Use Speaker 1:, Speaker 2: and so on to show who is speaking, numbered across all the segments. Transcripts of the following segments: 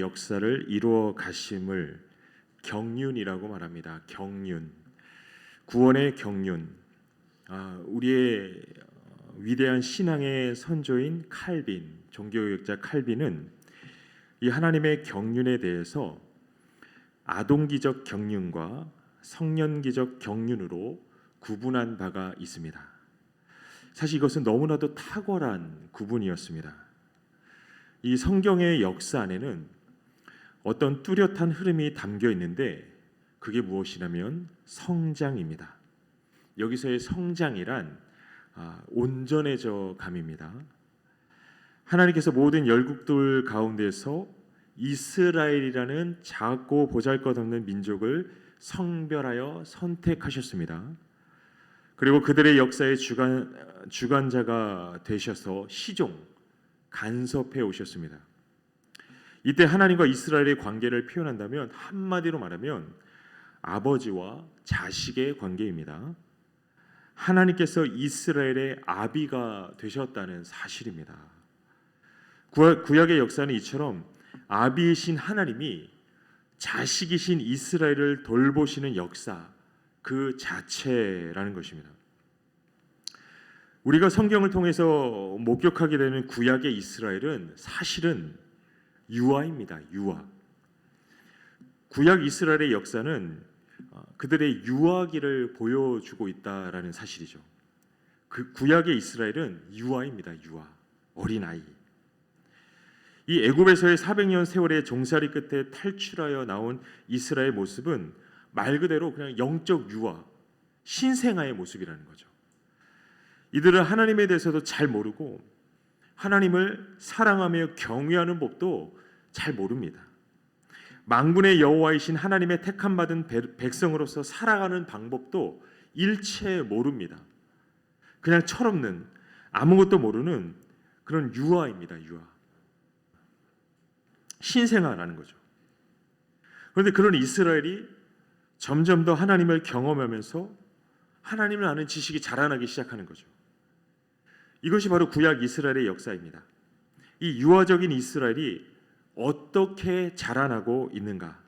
Speaker 1: 역사를 이루어 가심을 경륜이라고 말합니다. 경륜. 구원의 경륜. 아, 우리의 어, 위대한 신앙의 선조인 칼빈, 종교개혁자 칼빈은 이 하나님의 경륜에 대해서 아동기적 경륜과 성년기적 경륜으로 구분한 바가 있습니다. 사실 이것은 너무나도 탁월한 구분이었습니다. 이 성경의 역사 안에는 어떤 뚜렷한 흐름이 담겨 있는데 그게 무엇이냐면 성장입니다. 여기서의 성장이란 아, 온전해져 감입니다. 하나님께서 모든 열국들 가운데서 이스라엘이라는 작고 보잘것없는 민족을 성별하여 선택하셨습니다. 그리고 그들의 역사의 주관 주관자가 되셔서 시종 간섭해 오셨습니다. 이때 하나님과 이스라엘의 관계를 표현한다면 한마디로 말하면 아버지와 자식의 관계입니다. 하나님께서 이스라엘의 아비가 되셨다는 사실입니다. 구약의 역사는 이처럼 아비이신 하나님이 자식이신 이스라엘을 돌보시는 역사 그 자체라는 것입니다. 우리가 성경을 통해서 목격하게 되는 구약의 이스라엘은 사실은 유아입니다. 유아. 구약 이스라엘의 역사는 어, 그들의 유아기를 보여주고 있다라는 사실이죠. 그 구약의 이스라엘은 유아입니다. 유아. 어린 아이. 이 애굽에서의 400년 세월의 종살이 끝에 탈출하여 나온 이스라엘 모습은 말 그대로 그냥 영적 유아, 신생아의 모습이라는 거죠. 이들은 하나님에 대해서도 잘 모르고 하나님을 사랑하며 경외하는 법도 잘 모릅니다. 망군의 여호와이신 하나님의 택함 받은 백성으로서 살아가는 방법도 일체 모릅니다. 그냥 철없는 아무것도 모르는 그런 유아입니다. 유아. 신생아라는 거죠. 그런데 그런 이스라엘이 점점 더 하나님을 경험하면서 하나님을 아는 지식이 자라나기 시작하는 거죠. 이것이 바로 구약 이스라엘의 역사입니다. 이 유아적인 이스라엘이 어떻게 자라나고 있는가?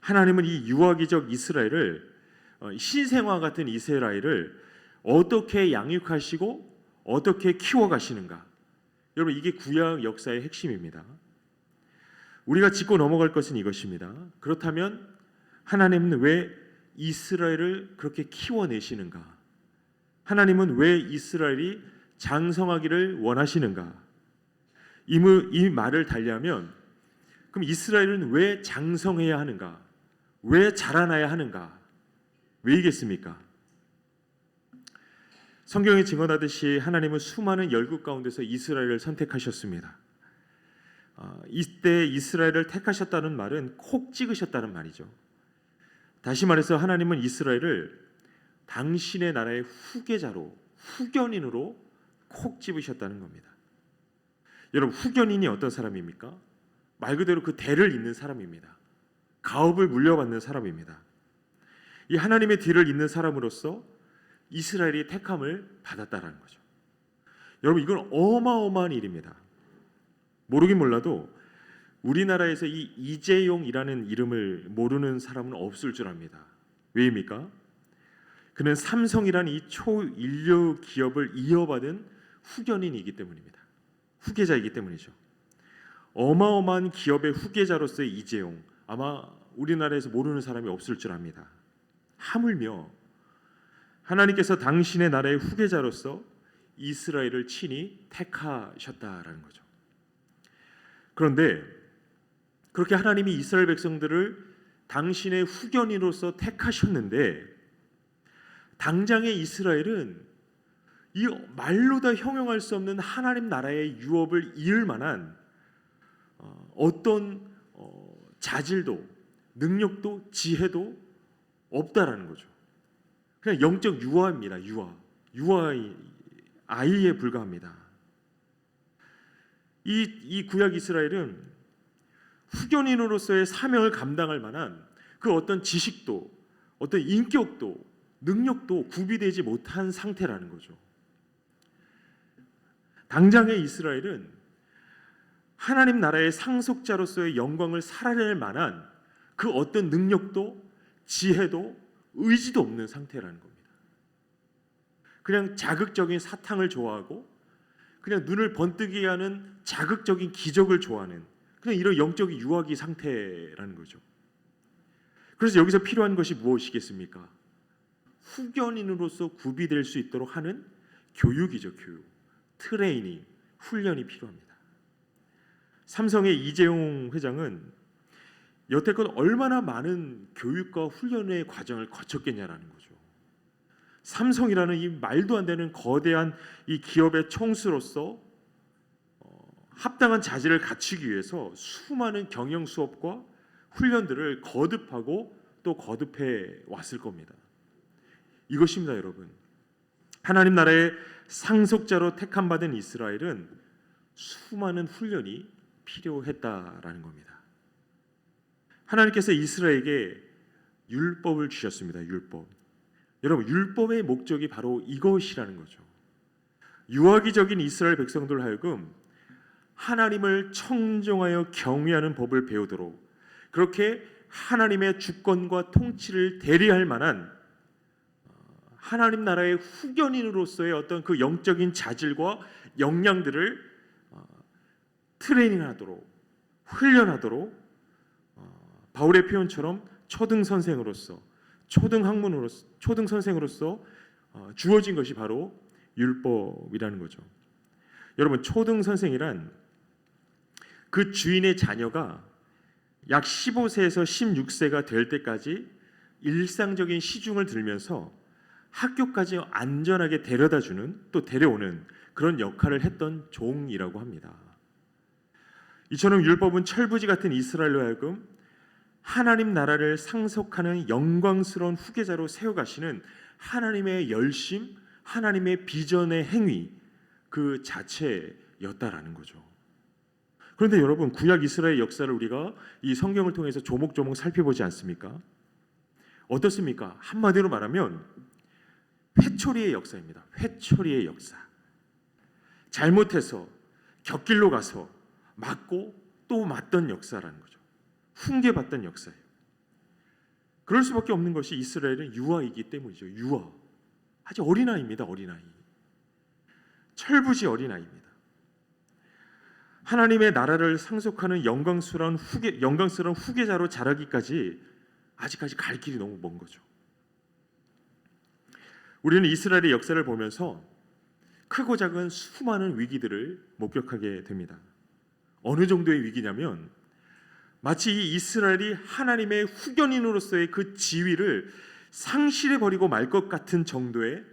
Speaker 1: 하나님은 이 유아기적 이스라엘을 어, 신생아 같은 이스라엘을 어떻게 양육하시고 어떻게 키워 가시는가? 여러분 이게 구약 역사의 핵심입니다. 우리가 짚고 넘어갈 것은 이것입니다. 그렇다면 하나님은 왜 이스라엘을 그렇게 키워내시는가? 하나님은 왜 이스라엘이 장성하기를 원하시는가? 이, 이 말을 달리하면 그럼 이스라엘은 왜 장성해야 하는가? 왜 자라나야 하는가? 왜이겠습니까? 성경이 증언하듯이 하나님은 수많은 열국 가운데서 이스라엘을 선택하셨습니다. 어, 이때 이스라엘을 택하셨다는 말은 콕 찍으셨다는 말이죠. 다시 말해서 하나님은 이스라엘을 당신의 나라의 후계자로 후견인으로 콕 집으셨다는 겁니다. 여러분 후견인이 어떤 사람입니까? 말 그대로 그 대를 잇는 사람입니다. 가업을 물려받는 사람입니다. 이 하나님의 뒤를 잇는 사람으로서 이스라엘이 택함을 받았다라는 거죠. 여러분 이건 어마어마한 일입니다. 모르긴 몰라도 우리나라에서 이 이재용이라는 이름을 모르는 사람은 없을 줄 압니다. 왜입니까? 그는 삼성이라는 이 초인류 기업을 이어받은 후견인이기 때문입니다. 후계자이기 때문이죠. 어마어마한 기업의 후계자로서의 이재용 아마 우리나라에서 모르는 사람이 없을 줄 압니다. 하물며 하나님께서 당신의 나라의 후계자로서 이스라엘을 친히 택하셨다라는 거죠. 그런데 그렇게 하나님이 이스라엘 백성들을 당신의 후견인으로서 택하셨는데 당장의 이스라엘은 이 말로 다 형용할 수 없는 하나님 나라의 유업을 이을 만한 어, 어떤 어, 자질도 능력도 지혜도 없다라는 거죠. 그냥 영적 유아입니다. 유아, 유아의 아이에 불과합니다. 이, 이 구약 이스라엘은 후견인으로서의 사명을 감당할 만한 그 어떤 지식도 어떤 인격도 능력도 구비되지 못한 상태라는 거죠. 당장의 이스라엘은 하나님 나라의 상속자로서의 영광을 살아낼 만한 그 어떤 능력도 지혜도 의지도 없는 상태라는 겁니다. 그냥 자극적인 사탕을 좋아하고 그냥 눈을 번뜨게 하는 자극적인 기적을 좋아하는 그냥 이런 영적인 유아기 상태라는 거죠. 그래서 여기서 필요한 것이 무엇이겠습니까? 후견인으로서 구비될 수 있도록 하는 교육이죠, 교육. 트레이닝, 훈련이 필요합니다. 삼성의 이재용 회장은 여태껏 얼마나 많은 교육과 훈련의 과정을 거쳤겠냐라는 거죠. 삼성이라는 이 말도 안 되는 거대한 이 기업의 총수로서 어, 합당한 자질을 갖추기 위해서 수많은 경영 수업과 훈련들을 거듭하고 또 거듭해 왔을 겁니다. 이것입니다, 여러분. 하나님 나라의 상속자로 택함 받은 이스라엘은 수많은 훈련이 필요했다라는 겁니다. 하나님께서 이스라엘에게 율법을 주셨습니다. 율법. 여러분, 율법의 목적이 바로 이것이라는 거죠. 유아기적인 이스라엘 백성들 하여금 하나님을 청정하여 경외하는 법을 배우도록 그렇게 하나님의 주권과 통치를 대리할 만한 어, 하나님 나라의 후견인으로서의 어떤 그 영적인 자질과 역량들을 어, 트레이닝하도록 훈련하도록 어, 바울의 표현처럼 초등 선생으로서 초등 학문으로서 초등 선생으로서 어, 주어진 것이 바로 율법이라는 거죠. 여러분 초등 선생이란 그 주인의 자녀가 약 15세에서 16세가 될 때까지 일상적인 시중을 들면서 학교까지 안전하게 데려다 주는 또 데려오는 그런 역할을 했던 종이라고 합니다. 이처럼 율법은 철부지 같은 이스라엘로 하여금 하나님 나라를 상속하는 영광스러운 후계자로 세워가시는 하나님의 열심, 하나님의 비전의 행위 그 자체였다라는 거죠. 그런데 여러분 구약 이스라엘 역사를 우리가 이 성경을 통해서 조목조목 살펴보지 않습니까? 어떻습니까? 한마디로 말하면 회초리의 역사입니다. 회초리의 역사. 잘못해서 곁길로 가서 맞고 또 맞던 역사라는 거죠. 훈계받던 역사예요. 그럴 수밖에 없는 것이 이스라엘은 유아이기 때문이죠. 유아. 아주 어린아이입니다. 어린아이. 철부지 어린아이입니다. 하나님의 나라를 상속하는 영광스러운 후계 영광스러운 후계자로 자라기까지 아직까지 갈 길이 너무 먼 거죠. 우리는 이스라엘의 역사를 보면서 크고 작은 수많은 위기들을 목격하게 됩니다. 어느 정도의 위기냐면 마치 이 이스라엘이 하나님의 후견인으로서의 그 지위를 상실해 버리고 말 것 같은 정도의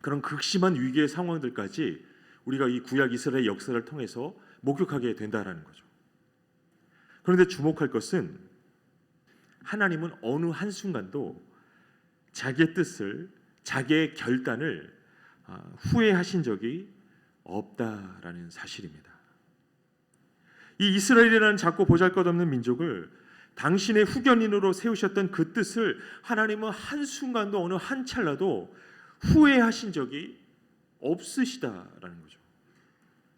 Speaker 1: 그런 극심한 위기의 상황들까지 우리가 이 구약 이스라엘 역사를 통해서 목격하게 된다라는 거죠. 그런데 주목할 것은 하나님은 어느 한 순간도 자기의 뜻을 자기의 결단을 아, 후회하신 적이 없다라는 사실입니다. 이 이스라엘이라는 작고 보잘것없는 민족을 당신의 후견인으로 세우셨던 그 뜻을 하나님은 한 순간도 어느 한 찰나도 후회하신 적이 없으시다라는 거죠.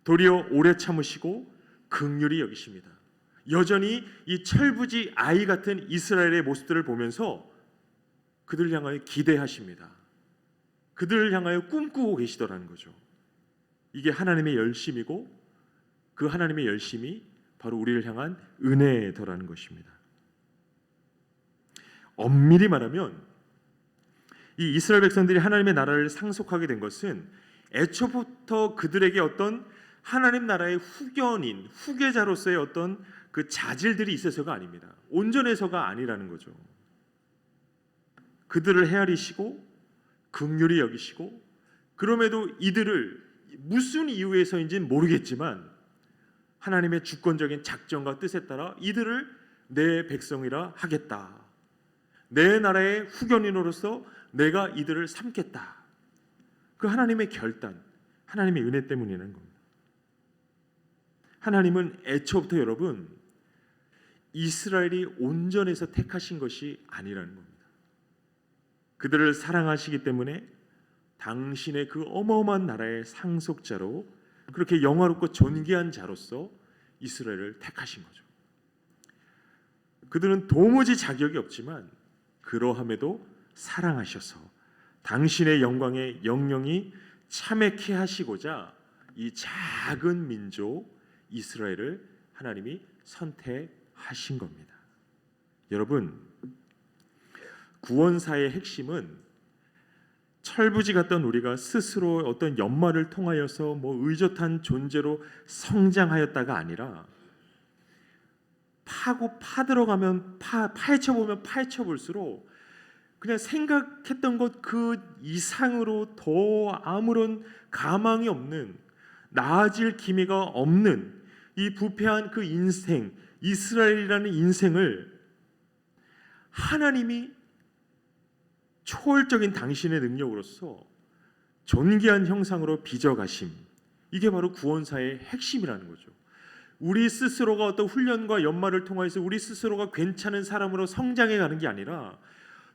Speaker 1: 도리어 오래 참으시고 극률이 여기십니다. 여전히 이 철부지 아이 같은 이스라엘의 모습들을 보면서 그들 향하여 기대하십니다. 그들을 향하여 꿈꾸고 계시더라는 거죠. 이게 하나님의 열심이고 그 하나님의 열심이 바로 우리를 향한 은혜더라는 것입니다. 엄밀히 말하면 이 이스라엘 백성들이 하나님의 나라를 상속하게 된 것은 애초부터 그들에게 어떤 하나님 나라의 후견인, 후계자로서의 어떤 그 자질들이 있어서가 아닙니다. 온전해서가 아니라는 거죠. 그들을 헤아리시고 긍휼히 여기시고 그럼에도 이들을 무슨 이유에서인지는 모르겠지만 하나님의 주권적인 작정과 뜻에 따라 이들을 내 백성이라 하겠다. 내 나라의 후견인으로서 내가 이들을 삼겠다. 그 하나님의 결단, 하나님의 은혜 때문이라는 겁니다. 하나님은 애초부터 여러분 이스라엘이 온전해서 택하신 것이 아니라는 겁니다. 그들을 사랑하시기 때문에 당신의 그 어마어마한 나라의 상속자로 그렇게 영화롭고 존귀한 자로서 이스라엘을 택하신 거죠. 그들은 도무지 자격이 없지만 그러함에도 사랑하셔서 당신의 영광에 영영이 참회케 하시고자 이 작은 민족 이스라엘을 하나님이 선택하신 겁니다. 여러분 구원사의 핵심은 철부지 같던 우리가 스스로 어떤 연말을 통하여서 뭐 의젓한 존재로 성장하였다가 아니라 파고 파들어가면 파 파헤쳐 보면 파헤쳐 볼수록 그냥 생각했던 것 그 이상으로 더 아무런 가망이 없는 나아질 기미가 없는 이 부패한 그 인생 이스라엘이라는 인생을 하나님이 초월적인 당신의 능력으로서 존귀한 형상으로 빚어가심 이게 바로 구원사의 핵심이라는 거죠. 우리 스스로가 어떤 훈련과 연말을 통해서 우리 스스로가 괜찮은 사람으로 성장해 가는 게 아니라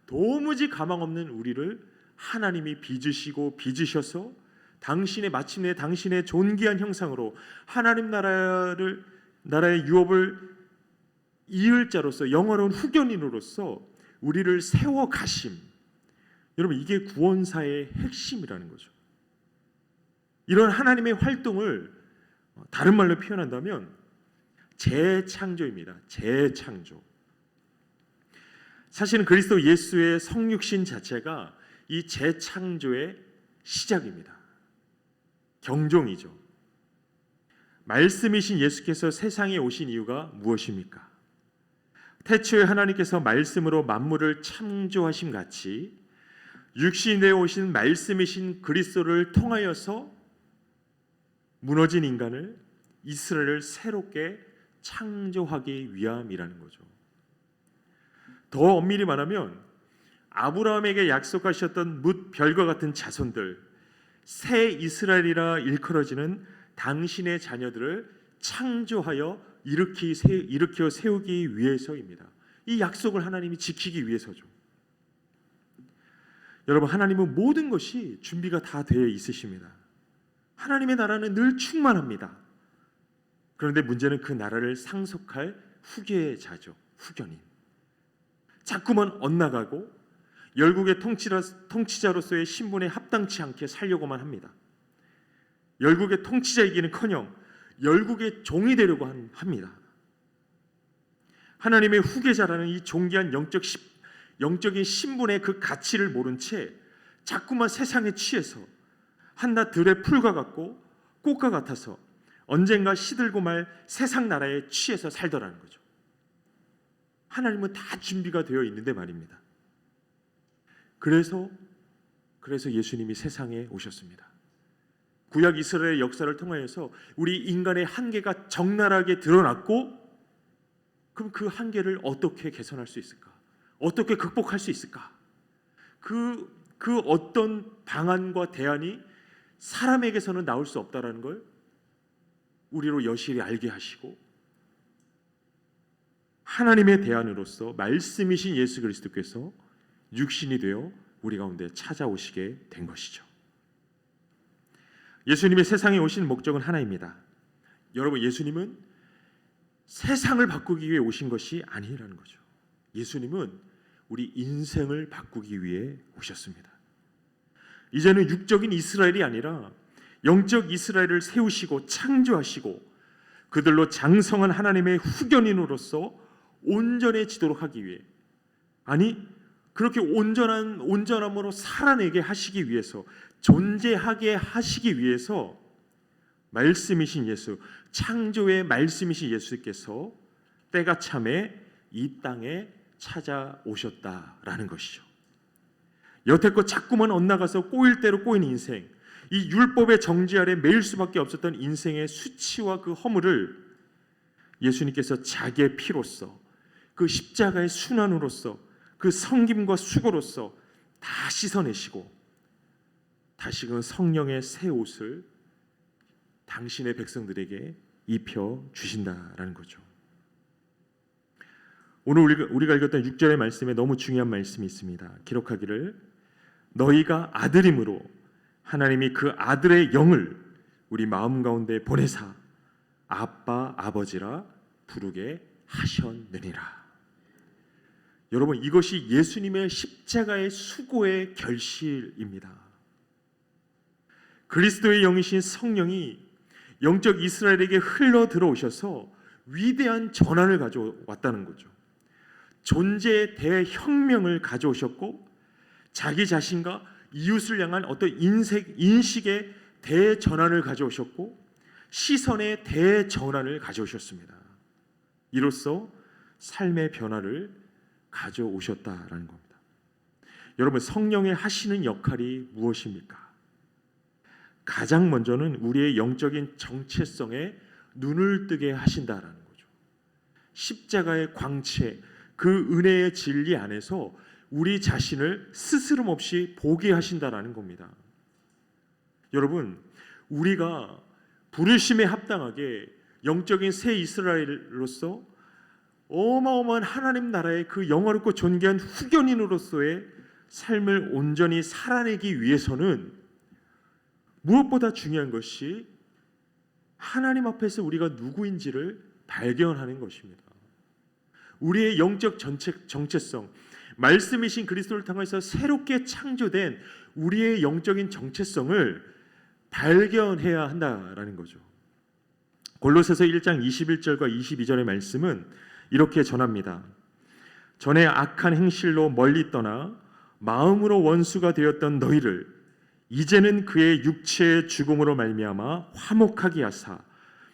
Speaker 1: 도무지 가망 없는 우리를 하나님이 빚으시고 빚으셔서 당신의 마침내 당신의 존귀한 형상으로 하나님 나라를 나라의 유업을 이을 자로서 영원한 후견인으로서 우리를 세워 가심. 여러분 이게 구원사의 핵심이라는 거죠. 이런 하나님의 활동을 다른 말로 표현한다면 재창조입니다. 재창조. 사실은 그리스도 예수의 성육신 자체가 이 재창조의 시작입니다. 경종이죠. 말씀이신 예수께서 세상에 오신 이유가 무엇입니까? 태초에 하나님께서 말씀으로 만물을 창조하심 같이 육신에 오신 말씀이신 그리스도를 통하여서 무너진 인간을 이스라엘을 새롭게 창조하기 위함이라는 거죠. 더 엄밀히 말하면 아브라함에게 약속하셨던 뭇 별과 같은 자손들 새 이스라엘이라 일컬어지는 당신의 자녀들을 창조하여 일으키 세, 일으켜 세우기 위해서입니다. 이 약속을 하나님이 지키기 위해서죠. 여러분 하나님은 모든 것이 준비가 다 되어 있으십니다. 하나님의 나라는 늘 충만합니다. 그런데 문제는 그 나라를 상속할 후계자죠. 후견인. 자꾸만 엇나가고 열국의 통치자, 통치자로서의 신분에 합당치 않게 살려고만 합니다. 열국의 통치자이기는커녕 열국의 종이 되려고 합니다. 하나님의 후계자라는 이 존귀한 영적 시, 영적인 신분의 그 가치를 모른 채 자꾸만 세상에 취해서 한낱 들의 풀과 같고 꽃과 같아서 언젠가 시들고 말 세상 나라에 취해서 살더라는 거죠. 하나님은 다 준비가 되어 있는데 말입니다. 그래서 그래서 예수님이 세상에 오셨습니다. 구약 이스라엘의 역사를 통하여서 우리 인간의 한계가 적나라하게 드러났고 그럼 그 한계를 어떻게 개선할 수 있을까? 어떻게 극복할 수 있을까? 그, 그 어떤 방안과 대안이 사람에게서는 나올 수 없다라는 걸 우리로 여실히 알게 하시고 하나님의 대안으로서 말씀이신 예수 그리스도께서 육신이 되어 우리 가운데 찾아오시게 된 것이죠. 예수님의 세상에 오신 목적은 하나입니다. 여러분 예수님은 세상을 바꾸기 위해 오신 것이 아니라는 거죠. 예수님은 우리 인생을 바꾸기 위해 오셨습니다. 이제는 육적인 이스라엘이 아니라 영적 이스라엘을 세우시고 창조하시고 그들로 장성한 하나님의 후견인으로서 온전해지도록 하기 위해 아니 그렇게 온전한 온전함으로 살아내게 하시기 위해서 존재하게 하시기 위해서 말씀이신 예수 창조의 말씀이신 예수께서 때가 참에 이 땅에 찾아오셨다라는 것이죠. 여태껏 자꾸만 엇나가서 꼬일 대로 꼬인 인생, 이 율법의 정지 아래 매일 수밖에 없었던 인생의 수치와 그 허물을 예수님께서 자기의 피로써 그 십자가의 순환으로서 그 성김과 수고로서 다 씻어내시고 다시금 성령의 새 옷을 당신의 백성들에게 입혀 주신다라는 거죠. 오늘 우리가, 우리가 읽었던 6절의 말씀에 너무 중요한 말씀이 있습니다. 기록하기를 너희가 아들임으로 하나님이 그 아들의 영을 우리 마음 가운데 보내사 아빠 아버지라 부르게 하셨느니라. 여러분 이것이 예수님의 십자가의 수고의 결실입니다. 그리스도의 영이신 성령이 영적 이스라엘에게 흘러 들어오셔서 위대한 전환을 가져왔다는 거죠. 존재의 대혁명을 가져오셨고 자기 자신과 이웃을 향한 어떤 인색 인식의 대전환을 가져오셨고 시선의 대전환을 가져오셨습니다. 이로써 삶의 변화를 가져오셨다라는 겁니다. 여러분 성령의 하시는 역할이 무엇입니까? 가장 먼저는 우리의 영적인 정체성에 눈을 뜨게 하신다라는 거죠. 십자가의 광채, 그 은혜의 진리 안에서 우리 자신을 스스럼 없이 보게 하신다라는 겁니다. 여러분, 우리가 부르심에 합당하게 영적인 새 이스라엘로서 어마어마한 하나님 나라의 그 영화롭고 존귀한 후견인으로서의 삶을 온전히 살아내기 위해서는 무엇보다 중요한 것이 하나님 앞에서 우리가 누구인지를 발견하는 것입니다. 우리의 영적 전체, 정체성, 말씀이신 그리스도를 통해서 새롭게 창조된 우리의 영적인 정체성을 발견해야 한다라는 거죠. 골로새서 1장 21절과 22절의 말씀은 이렇게 전합니다. 전에 악한 행실로 멀리 떠나 마음으로 원수가 되었던 너희를 이제는 그의 육체의 죽음으로 말미암아 화목하게 하사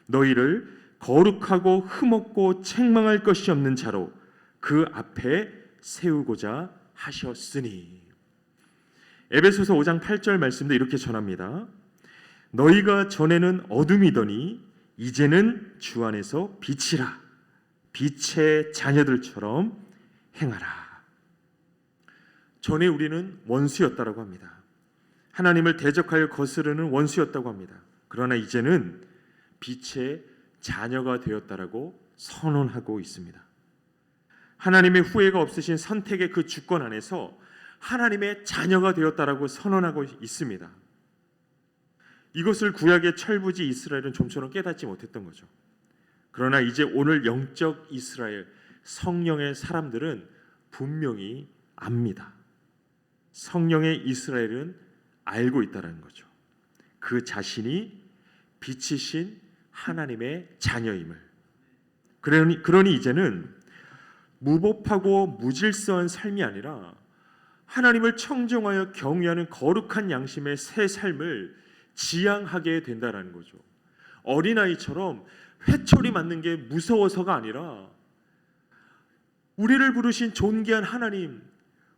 Speaker 1: 너희를 거룩하고 흠없고 책망할 것이 없는 자로 그 앞에 세우고자 하셨으니 에베소서 5장 8절 말씀도 이렇게 전합니다. 너희가 전에는 어둠이더니 이제는 주 안에서 빛이라 빛의 자녀들처럼 행하라. 전에 우리는 원수였다라고 합니다. 하나님을 대적하여 거스르는 원수였다고 합니다. 그러나 이제는 빛의 자녀가 되었다라고 선언하고 있습니다. 하나님의 후회가 없으신 선택의 그 주권 안에서 하나님의 자녀가 되었다라고 선언하고 있습니다. 이것을 구약의 철부지 이스라엘은 좀처럼 깨닫지 못했던 거죠. 그러나 이제 오늘 영적 이스라엘 성령의 사람들은 분명히 압니다. 성령의 이스라엘은 알고 있다는 거죠. 그 자신이 빛이신 하나님의 자녀임을. 그러니, 그러니 이제는 무법하고 무질서한 삶이 아니라 하나님을 청정하여 경외하는 거룩한 양심의 새 삶을 지향하게 된다라는 거죠. 어린아이처럼 회초리 맞는 게 무서워서가 아니라 우리를 부르신 존귀한 하나님,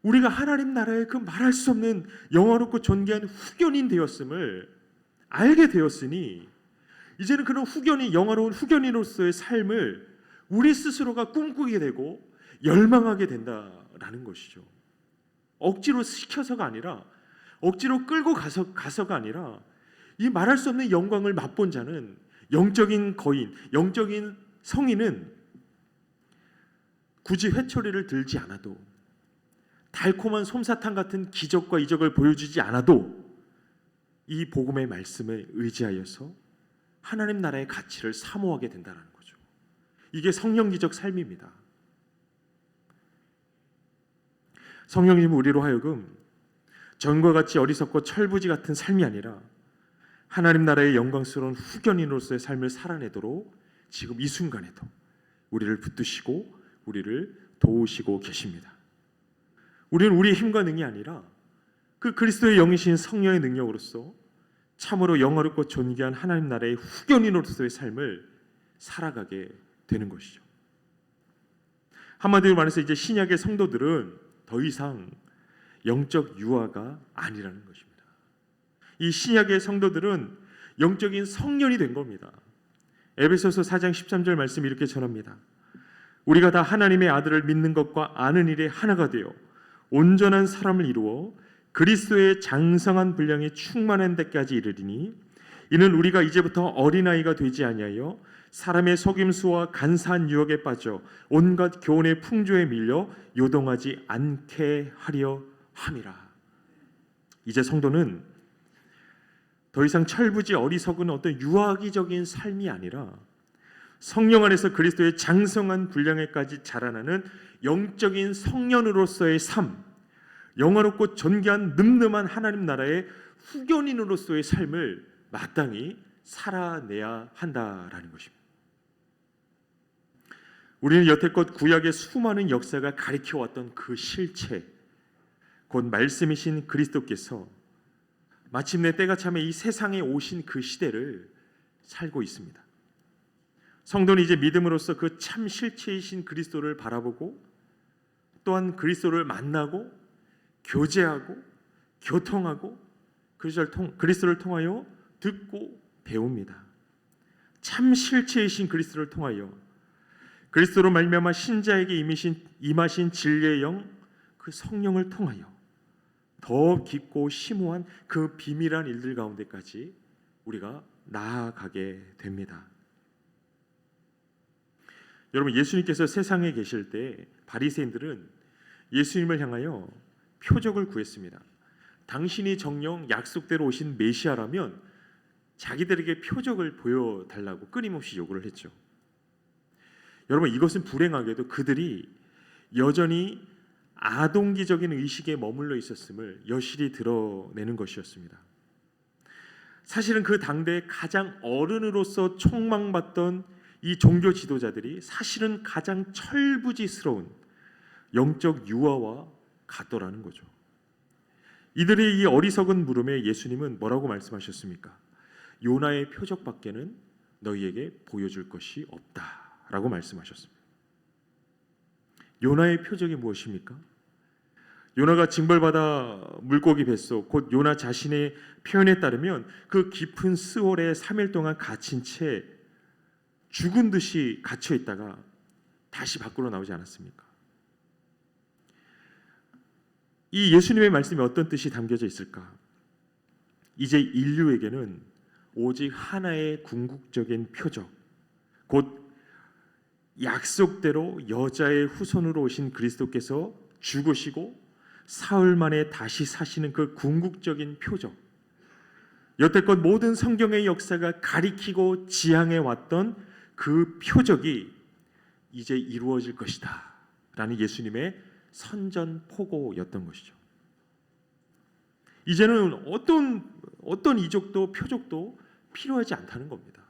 Speaker 1: 우리가 하나님 나라의 그 말할 수 없는 영화롭고 존귀한 후견인 되었음을 알게 되었으니 이제는 그런 후견이 영화로운 후견인으로서의 삶을 우리 스스로가 꿈꾸게 되고 열망하게 된다라는 것이죠. 억지로 시켜서가 아니라 억지로 끌고 가서 가서가 아니라 이 말할 수 없는 영광을 맛본 자는 영적인 거인, 영적인 성인은 굳이 회초리를 들지 않아도 달콤한 솜사탕 같은 기적과 이적을 보여주지 않아도 이 복음의 말씀에 의지하여서 하나님 나라의 가치를 사모하게 된다는 거죠. 이게 성령기적 삶입니다. 성령님 우리로 하여금 전과 같이 어리석고 철부지 같은 삶이 아니라 하나님 나라의 영광스러운 후견인으로서의 삶을 살아내도록 지금 이 순간에도 우리를 붙드시고 우리를 도우시고 계십니다. 우리는 우리의 힘과 능이 아니라 그 그리스도의 영이신 성령의 능력으로서 참으로 영화롭고 존귀한 하나님 나라의 후견인으로서의 삶을 살아가게 되는 것이죠. 한마디로 말해서 이제 신약의 성도들은 더 이상 영적 유아가 아니라는 것입니다. 이 신약의 성도들은 영적인 성년이 된 겁니다. 에베소서 4장 13절 말씀 이렇게 전합니다. 우리가 다 하나님의 아들을 믿는 것과 아는 일에 하나가 되어 온전한 사람을 이루어 그리스도의 장성한 분량에 충만한 데까지 이르리니 이는 우리가 이제부터 어린아이가 되지 아니하여 사람의 속임수와 간사한 유혹에 빠져 온갖 교훈의 풍조에 밀려 요동하지 않게 하려 함이라. 이제 성도는 더 이상 철부지 어리석은 어떤 유아기적인 삶이 아니라 성령 안에서 그리스도의 장성한 분량에까지 자라나는 영적인 성년으로서의 삶, 영화롭고 존귀한 늠름한 하나님 나라의 후견인으로서의 삶을 마땅히 살아내야 한다라는 것입니다. 우리는 여태껏 구약의 수많은 역사가 가리켜 왔던 그 실체, 곧 말씀이신 그리스도께서 마침내 때가 참에 이 세상에 오신 그 시대를 살고 있습니다. 성도는 이제 믿음으로써 그 참 실체이신 그리스도를 바라보고 또한 그리스도를 만나고 교제하고 교통하고 그리스도를, 통, 그리스도를 통하여 듣고 배웁니다. 참 실체이신 그리스도를 통하여 그리스도로 말미암아 신자에게 임하신, 임하신 진리의 영, 그 성령을 통하여 더 깊고 심오한 그 비밀한 일들 가운데까지 우리가 나아가게 됩니다. 여러분 예수님께서 세상에 계실 때 바리새인들은 예수님을 향하여 표적을 구했습니다. 당신이 정령 약속대로 오신 메시아라면 자기들에게 표적을 보여달라고 끊임없이 요구를 했죠. 여러분 이것은 불행하게도 그들이 여전히 아동기적인 의식에 머물러 있었음을 여실히 드러내는 것이었습니다. 사실은 그 당대 가장 어른으로서 촉망받던 이 종교 지도자들이 사실은 가장 철부지스러운 영적 유아와 같더라는 거죠. 이들의 이 어리석은 물음에 예수님은 뭐라고 말씀하셨습니까? 요나의 표적밖에는 너희에게 보여줄 것이 없다라고 말씀하셨습니다. 요나의 표적이 무엇입니까? 요나가 징벌받아 물고기 뱃속 곧 요나 자신의 표현에 따르면 그 깊은 스월에 3일 동안 갇힌 채 죽은 듯이 갇혀 있다가 다시 밖으로 나오지 않았습니까? 이 예수님의 말씀이 어떤 뜻이 담겨져 있을까? 이제 인류에게는 오직 하나의 궁극적인 표적, 곧 약속대로 여자의 후손으로 오신 그리스도께서 죽으시고 사흘 만에 다시 사시는 그 궁극적인 표적. 여태껏 모든 성경의 역사가 가리키고 지향해 왔던 그 표적이 이제 이루어질 것이다. 라는 예수님의 선전포고였던 것이죠. 이제는 어떤 어떤 이적도 표적도 필요하지 않다는 겁니다.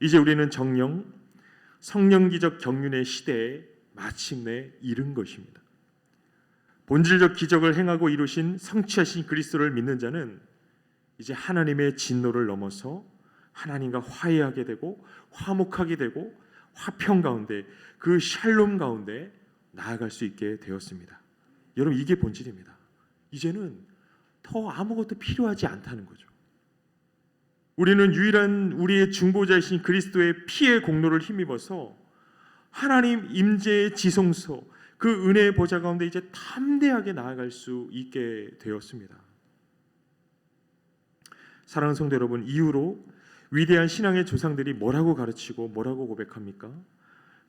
Speaker 1: 이제 우리는 정령 성령 기적 경륜의 시대에 마침내 이른 것입니다. 본질적 기적을 행하고 이루신 성취하신 그리스도를 믿는 자는 이제 하나님의 진노를 넘어서 하나님과 화해하게 되고 화목하게 되고 화평 가운데 그 샬롬 가운데 나아갈 수 있게 되었습니다. 여러분 이게 본질입니다. 이제는 더 아무것도 필요하지 않다는 거죠. 우리는 유일한 우리의 중보자이신 그리스도의 피의 공로를 힘입어서 하나님 임재의 지성소 그 은혜의 보좌 가운데 이제 담대하게 나아갈 수 있게 되었습니다. 사랑하는 성도 여러분, 이후로 위대한 신앙의 조상들이 뭐라고 가르치고 뭐라고 고백합니까?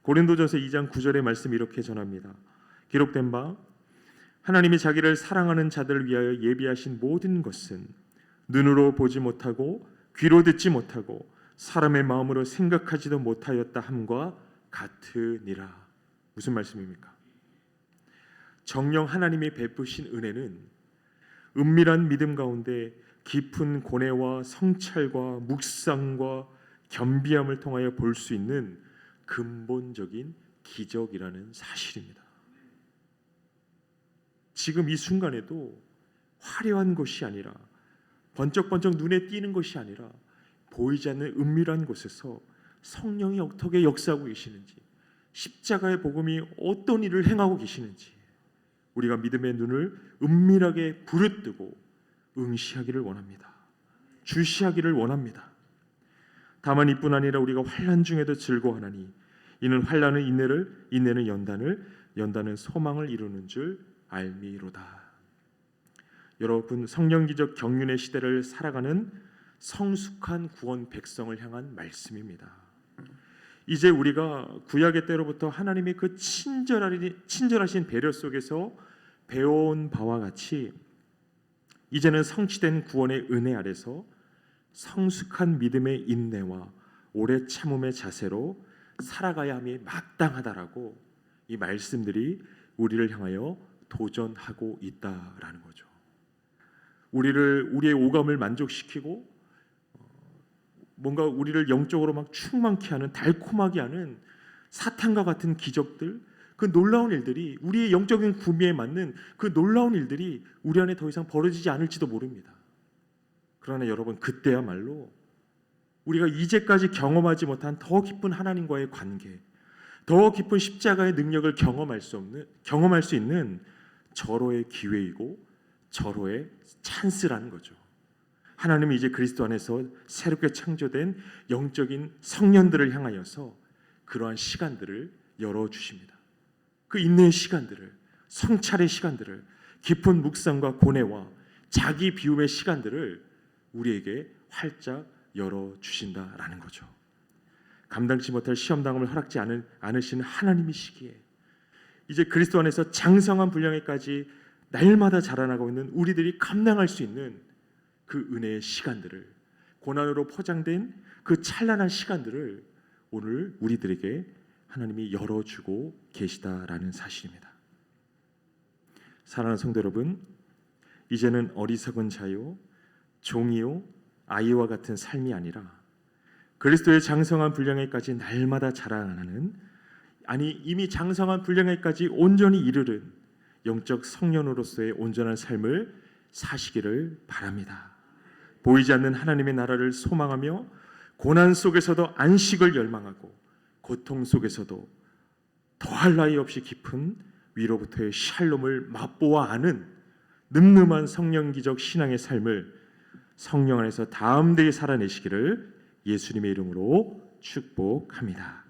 Speaker 1: 고린도전서 2장 9절의 말씀 이렇게 전합니다. 기록된 바 하나님이 자기를 사랑하는 자들을 위하여 예비하신 모든 것은 눈으로 보지 못하고 귀로 듣지 못하고 사람의 마음으로 생각하지도 못하였다 함과 같으니라. 무슨 말씀입니까? 정령 하나님이 베푸신 은혜는 은밀한 믿음 가운데 깊은 고뇌와 성찰과 묵상과 겸비함을 통하여 볼 수 있는 근본적인 기적이라는 사실입니다. 지금 이 순간에도 화려한 것이 아니라 번쩍번쩍 눈에 띄는 것이 아니라 보이지 않는 은밀한 곳에서 성령이 어떻게 역사하고 계시는지 십자가의 복음이 어떤 일을 행하고 계시는지 우리가 믿음의 눈을 은밀하게 부르뜨고 응시하기를 원합니다. 주시하기를 원합니다. 다만 이뿐 아니라 우리가 환란 중에도 즐거워하나니 이는 환란은 인내를 인내는 연단을 연단은 소망을 이루는 줄 알미로다. 여러분 성령 기적 경륜의 시대를 살아가는 성숙한 구원 백성을 향한 말씀입니다. 이제 우리가 구약의 때로부터 하나님의 그 친절하신, 친절하신 배려 속에서 배워온 바와 같이 이제는 성취된 구원의 은혜 아래서 성숙한 믿음의 인내와 오래 참음의 자세로 살아가야 함이 마땅하다라고 이 말씀들이 우리를 향하여 도전하고 있다라는 거죠. 우리를 우리의 오감을 만족시키고 어, 뭔가 우리를 영적으로 막 충만케 하는 달콤하게 하는 사탄과 같은 기적들 그 놀라운 일들이 우리의 영적인 구미에 맞는 그 놀라운 일들이 우리 안에 더 이상 벌어지지 않을지도 모릅니다. 그러나 여러분 그때야말로 우리가 이제까지 경험하지 못한 더 깊은 하나님과의 관계, 더 깊은 십자가의 능력을 경험할 수 없는 경험할 수 있는 절호의 기회이고 절호의 찬스라는 거죠. 하나님이 이제 그리스도 안에서 새롭게 창조된 영적인 성년들을 향하여서 그러한 시간들을 열어 주십니다. 그 인내의 시간들을 성찰의 시간들을 깊은 묵상과 고뇌와 자기 비움의 시간들을 우리에게 활짝 열어 주신다라는 거죠. 감당치 못할 시험당함을 허락지 않은, 않으시는 하나님이시기에 이제 그리스도 안에서 장성한 분량에까지 날마다 자라나고 있는 우리들이 감당할 수 있는 그 은혜의 시간들을 고난으로 포장된 그 찬란한 시간들을 오늘 우리들에게 하나님이 열어주고 계시다라는 사실입니다. 사랑하는 성도 여러분, 이제는 어리석은 자요, 종이요, 아이와 같은 삶이 아니라 그리스도의 장성한 분량에까지 날마다 자라나는 아니 이미 장성한 분량에까지 온전히 이르는 영적 성년으로서의 온전한 삶을 사시기를 바랍니다. 보이지 않는 하나님의 나라를 소망하며 고난 속에서도 안식을 열망하고 고통 속에서도 더할 나위 없이 깊은 위로부터의 샬롬을 맛보아 아는 늠름한 성령 기적 신앙의 삶을 성령 안에서 다음되게 살아내시기를 예수님의 이름으로 축복합니다.